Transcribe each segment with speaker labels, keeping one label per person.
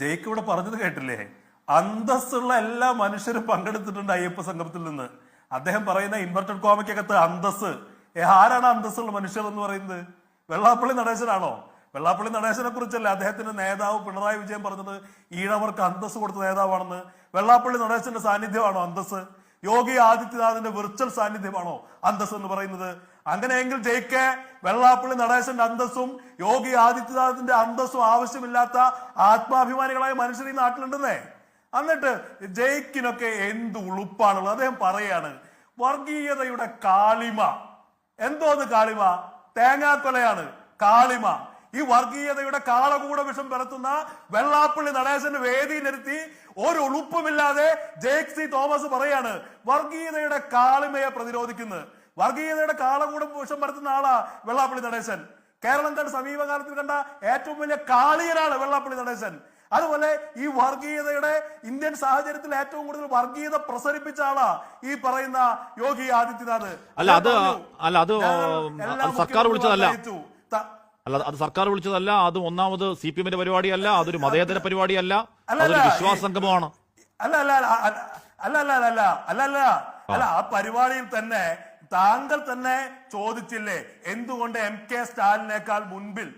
Speaker 1: ജയിക്ക് ഇവിടെ പറഞ്ഞത് കേട്ടില്ലേ? അന്തസ്സുള്ള എല്ലാ മനുഷ്യരും പങ്കെടുത്തിട്ടുണ്ട് അയ്യപ്പ സംഗമത്തിൽ നിന്ന്. അദ്ദേഹം പറയുന്ന ഇൻവെർട്ടഡ് കോമയ്ക്കകത്ത് അന്തസ് ആരാണ് അന്തസ്സുള്ള മനുഷ്യർ എന്ന് പറയുന്നത്? വെള്ളാപ്പള്ളി നടേശനാണോ? വെള്ളാപ്പള്ളി നടേശനെ കുറിച്ചല്ല. അദ്ദേഹത്തിന്റെ നേതാവ് പിണറായി വിജയൻ പറഞ്ഞത് ഈഴവർക്ക് അന്തസ് കൊടുത്ത നേതാവാണെന്ന്. വെള്ളാപ്പള്ളി നടേശന്റെ സാന്നിധ്യമാണോ അന്തസ് യോഗി ആദിത്യനാഥിന്റെ വിർച്വൽ സാന്നിധ്യമാണോ അന്തസ് എന്ന് പറയുന്നത്? അങ്ങനെയെങ്കിൽ ജയിക്കെ. വെള്ളാപ്പള്ളി നടേശന്റെ അന്തസ്സും യോഗി ആദിത്യനാഥിന്റെ അന്തസ്സും ആവശ്യമില്ലാത്ത ആത്മാഭിമാനികളായ മനുഷ്യർ ഈ നാട്ടിലുണ്ടെന്നേ. എന്നിട്ട് ജയിക്കിനൊക്കെ എന്ത് ഉളുപ്പാണുള്ളത്? അദ്ദേഹം പറയാണ് വർഗീയതയുടെ കാളിമ. എന്തോന്ന് കാളിമ? തേങ്ങാക്കൊലയാണ്. കാളിമ. ഈ വർഗീയതയുടെ കാളകൂട വിഷം പരത്തുന്ന വെള്ളാപ്പള്ളി നടേശന്റെ വേദി നിർത്തി ഒരു ഉളുപ്പുമില്ലാതെ സി തോമസ് പറയാണ് വർഗീയതയുടെ കാളിമയെ പ്രതിരോധിക്കുന്നത് വർഗീയതയുടെ കാളകൂടം പോഷം പരത്തുന്ന ആളാ വെള്ളാപ്പള്ളി നടേശൻ കേരളം കണ്ട സമീപകാലത്തിൽ കണ്ട ഏറ്റവും വലിയ കാളിയനാണ് വെള്ളാപ്പള്ളി നടേശൻ അതുപോലെ ഈ വർഗീയതയുടെ ഇന്ത്യൻ സാഹചര്യത്തിൽ ഏറ്റവും കൂടുതൽ വർഗീയത പ്രസരിപ്പിച്ച ആളാ ഈ പറയുന്ന യോഗി ആദിത്യനാഥ്
Speaker 2: അല്ല അത് അല്ല അത് സർക്കാർ വിളിച്ചതല്ല അല്ല അത് സർക്കാർ വിളിച്ചതല്ല അത് ഒന്നാമത് സി പി എമ്മിന്റെ പരിപാടിയല്ല അതൊരു മതേതര പരിപാടിയല്ല അതൊരു വിശ്വാസ സംഗമമാണ്
Speaker 1: അല്ല അല്ല അല്ല അല്ല അല്ല അല്ല അല്ല ആ പരിപാടിയിൽ തന്നെ താങ്കൾ തന്നെ ചോദിച്ചില്ലേ എന്തുകൊണ്ട് എം കെ സ്റ്റാലിനേക്കാൾ മുൻപിൽ?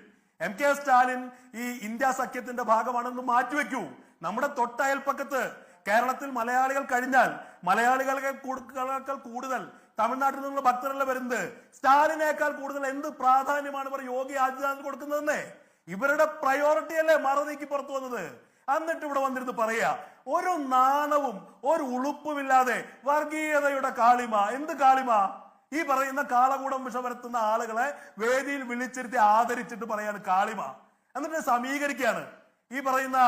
Speaker 1: എം കെ സ്റ്റാലിൻ ഈ ഇന്ത്യ സഖ്യത്തിന്റെ ഭാഗമാണെന്ന് മാറ്റിവെക്കൂ. നമ്മുടെ തൊട്ടയൽപ്പക്കത്ത് കേരളത്തിൽ മലയാളികൾ കഴിഞ്ഞാൽ മലയാളികളെ കൂടുതൽ കൂടുതൽ തമിഴ്നാട്ടിൽ നിന്നുള്ള ഭക്തരല്ല വരുന്നത്? സ്റ്റാലിനേക്കാൾ കൂടുതൽ എന്ത് പ്രാധാന്യമാണ് ഇവർ യോഗി ആദിത്യനാഥ് കൊടുക്കുന്നതെന്നേ? ഇവരുടെ പ്രയോറിറ്റി അല്ലേ മറുതിക്ക് പുറത്തു വന്നത്? എന്നിട്ട് ഇവിടെ വന്നിരുന്ന് പറയാ ഒരു നാണവും ഒരു ഉളുപ്പുമില്ലാതെ വർഗീയതയുടെ കാളിമ. എന്ത് കാളിമ? ഈ പറയുന്ന കാളകൂടം വിഷ വരുത്തുന്ന ആളുകളെ വേദിയിൽ വിളിച്ചിരുത്തി ആദരിച്ചിട്ട് പറയാണ് കാളിമ. എന്നിട്ട് സമീകരിക്കുകയാണ്. ഈ പറയുന്ന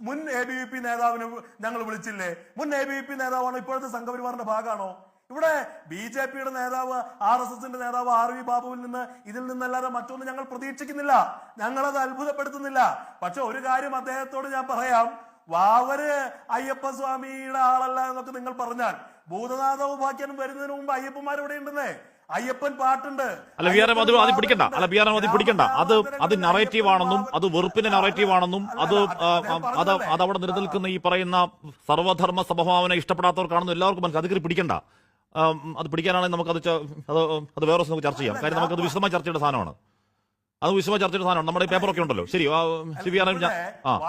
Speaker 1: മുൻ എ ബി വി പി നേതാവിനെ ഞങ്ങൾ വിളിച്ചില്ലേ? മുൻ എ ബി വി പി നേതാവാണോ ഇപ്പോഴത്തെ സംഘപരിവാറിന്റെ ഭാഗമാണോ? ഇവിടെ ബി ജെ പിയുടെ നേതാവ് ആർ എസ് എസിന്റെ നേതാവ് ആർ വി ബാബുവിൽ നിന്ന് ഇതിൽ നിന്നല്ലാതെ മറ്റൊന്നും ഞങ്ങൾ പ്രതീക്ഷിക്കുന്നില്ല. ഞങ്ങളത് അത്ഭുതപ്പെടുത്തുന്നില്ല. പക്ഷെ ഒരു കാര്യം അദ്ദേഹത്തോട് ഞാൻ പറയാം. വാവര് അയ്യപ്പ സ്വാമിയുടെ ആളല്ല എന്നൊക്കെ നിങ്ങൾ പറഞ്ഞാൽ ഭൂതനാഥ ഉപാഖ്യാനം വരുന്നതിന് മുമ്പ് അയ്യപ്പന്മാർ ഇവിടെ ഉണ്ടെന്നേ. അയ്യപ്പൻ പാട്ടുണ്ട്.
Speaker 2: അല്ല ബിആർഎം അത് അത് പിടിക്കണ്ട. അല്ല ബിആർഎം അത് പിടിക്കണ്ട. അത് അത് നറേറ്റീവ് ആണെന്നും അത് വെറുപ്പിന്റെ നറേറ്റീവ് ആണെന്നും അത് അത് അതവിടെ നിലനിൽക്കുന്ന ഈ പറയുന്ന സർവധർമ്മ സമഭാവന ഇഷ്ടപ്പെടാത്തവർക്കാണെന്നും എല്ലാവർക്കും മനസ്സിലാക്കി അത് പിടിക്കണ്ട. അത് പിടിക്കാനാണെങ്കിൽ നമുക്ക് അത് അത് വേറെ നമുക്ക് ചർച്ച ചെയ്യാം. കാര്യം നമുക്കത് വിശദമായി ചർച്ചയുടെ സാധനമാണ്. അത് വിശദമായി ചർച്ചയുടെ സാധനമാണ്. നമ്മുടെ ഈ പേപ്പറൊക്കെ ഉണ്ടല്ലോ. ശരി ആ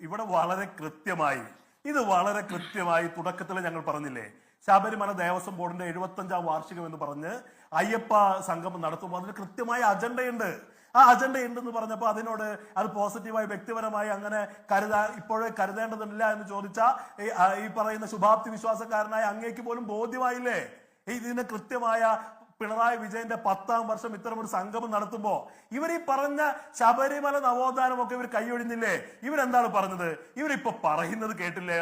Speaker 1: ഇവിടെ വളരെ കൃത്യമായി ഇത് വളരെ കൃത്യമായി തുടക്കത്തിൽ ഞങ്ങൾ പറഞ്ഞില്ലേ ശബരിമല ദേവസ്വം ബോർഡിന്റെ എഴുപത്തഞ്ചാം വാർഷികം എന്ന് പറഞ്ഞ് അയ്യപ്പ സംഗമം നടത്തുമ്പോൾ അതിന് കൃത്യമായ അജണ്ടയുണ്ട്. ആ അജണ്ട ഉണ്ടെന്ന് പറഞ്ഞപ്പോൾ അതിനോട് അത് പോസിറ്റീവായി വ്യക്തിപരമായി അങ്ങനെ കരുതാ ഇപ്പോഴേ കരുതേണ്ടതില്ല എന്ന് ചോദിച്ച ഈ- പറയുന്ന ശുഭാപ്തി വിശ്വാസക്കാരനായ അങ്ങേക്ക് പോലും ബോധ്യമായില്ലേ? ഇതിന് കൃത്യമായ പിണറായി വിജയന്റെ പത്താം വർഷം ഇത്തരം ഒരു സംഗമം നടത്തുമ്പോ ഇവർ ഈ പറഞ്ഞ ശബരിമല നവോത്ഥാനം ഒക്കെ ഇവർ കൈയൊഴിഞ്ഞില്ലേ? ഇവരെന്താണ് പറഞ്ഞത്? ഇവരിപ്പൊ പറയുന്നത് കേട്ടില്ലേ?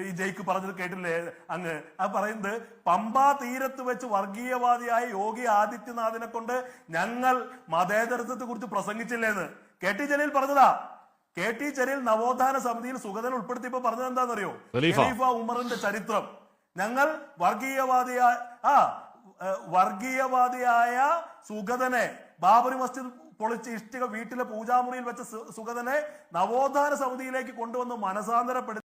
Speaker 1: ഈ ജയ്ക്ക് പറഞ്ഞത് കേട്ടില്ലേ? അങ്ങ്. അത് പറയുന്നത് പമ്പാ തീരത്ത് വെച്ച് വർഗീയവാദിയായ യോഗി ആദിത്യനാഥിനെ കൊണ്ട് ഞങ്ങൾ മതേതരത്വത്തെ കുറിച്ച് പ്രസംഗിച്ചില്ലേന്ന്. കെ ടി ജലീൽ പറഞ്ഞതാ. കെ ടി ജലീൽ നവോത്ഥാന സമിതിയിൽ സുഗതൻ ഉൾപ്പെടുത്തിയപ്പോ പറഞ്ഞത് എന്താണെന്നറിയോ.
Speaker 2: ഖലീഫ
Speaker 1: ഉമറിന്റെ ചരിത്രം. ഞങ്ങൾ വർഗീയവാദിയായ ആ വർഗീയവാദിയായ സുഗതനെ ബാബറി മസ്ജിദ് പൊളിച്ച് ഇഷ്ടിക വീട്ടിലെ പൂജാമുറിയിൽ വെച്ച സുഗതനെ നവോത്ഥാന സമിതിയിലേക്ക് കൊണ്ടുവന്ന് മനസാന്തരപ്പെടുത്തി